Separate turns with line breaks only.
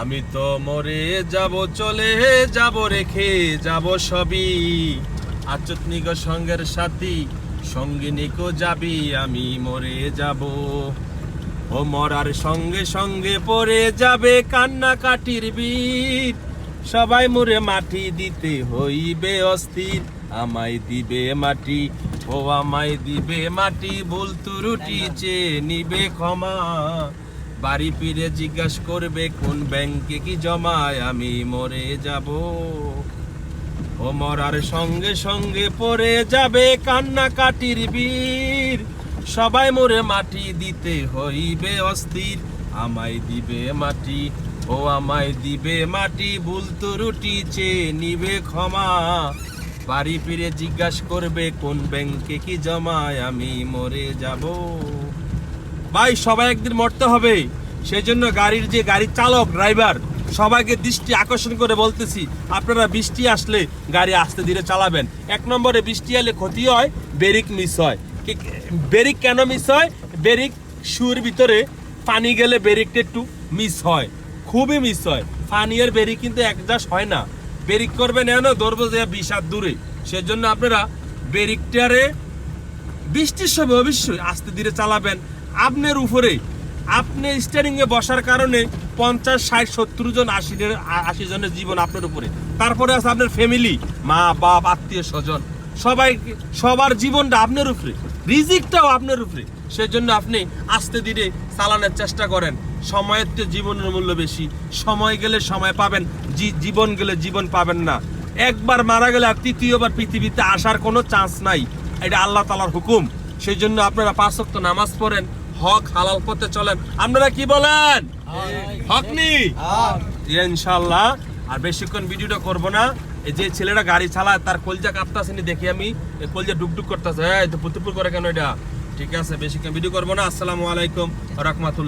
আমি তো মরে যাব চলে যাব রেখে যাব সবই। আচতনিক সঙ্গের সাথী সঙ্গিনীকো যাবি আমি মরে যাব। ও মরার সঙ্গে সঙ্গে পড়ে যাবে কান্না কাটির বীর। সবাই মুরে মাটি দিতে হইবে অস্থির। আমায় দিবে মাটি ও আমায় দিবে মাটি ভুল ত্রুটি চেয়ে নিবে ক্ষমা। বাড়ি ফিরে জিজ্ঞাসা করবে, কোন ব্যাংকে কি জমায়? আমি মরে যাব। ও মরার সঙ্গে সঙ্গে পড়ে যাবে কান্না কাটির বীর। সবাই মোরে মাটি দিতে হইবে অস্থির। আমায় দিবে মাটি, ও আমায় দিবে মাটি, ভুল রুটি চেয়ে নিবে ক্ষমা। বাড়ি ফিরে জিজ্ঞাসা করবে, কোন ব্যাংকে কি জমায়? আমি মরে যাব। ভাই, সবাই একদিন মরতে হবে। সেই জন্য গাড়ির যে গাড়ির চালক, ড্রাইভার, সবাইকে দৃষ্টি আকর্ষণ করে বলতেছি, আপনারা বৃষ্টি আসলে গাড়ি আস্তে ধীরে চালাবেন। এক নম্বরে বৃষ্টি এলে ক্ষতি হয়, ব্রেক মিস হয়। ব্রেক কেন মিস হয়? ব্রেক শুর ভিতরে পানি গেলে ব্রেকটা একটু মিস হয়। খুবই মিস হয়। পানির ব্রেক কিন্তু একজাস্ট হয় না। বেরিক করবেন এন ধরবো যে বিশ দূরে। সেজন্য আপনারা বেরিকটারে বৃষ্টির সময় অবশ্যই আস্তে ধীরে চালাবেন। আপনার উপরে আপনি স্টিয়ারিং এ বসার কারণে পঞ্চাশ, ষাট, সত্তর জন আশি আশি জনের জীবন আপনার উপরে। তারপরে আছে আপনার ফ্যামিলি মা, বাপ, আত্মীয়, স্বজন। সবাই, সবার জীবনটা আপনার উপরে। রিজিকটাও আপনার উপরে। সেজন্য আপনি আস্তে ধীরে চালানোর চেষ্টা করেন। সময়ের তো জীবনের মূল্য বেশি। সময় গেলে সময় পাবেন। জীবন গেলে জীবন পাবেন না। একবার মারা গেলে আর তৃতীয়বার পৃথিবীতে আসার কোনো চান্স নাই। এটা আল্লাহ তালার হুকুম। সেই জন্য আপনারা পাঁচ ওয়াক্ত নামাজ পড়েন। হক হালাল পথে চলেন। আপনারা কি বলেন? হক নি? ইনশাল্লাহ। আর বেশিক্ষণ ভিডিওটা করব না। এই যে ছেলেটা গাড়ি চালায় তার কলজা কাঁপতাছে নি দেখি আমি। এই কলজা ডুকডুক করতেছে। এই তো পুতুপুর করে কেন এটা? ঠিক আছে বেশিক্ষণ ভিডিও করব না। আসসালামু আলাইকুম রহমাতুল্লাহ।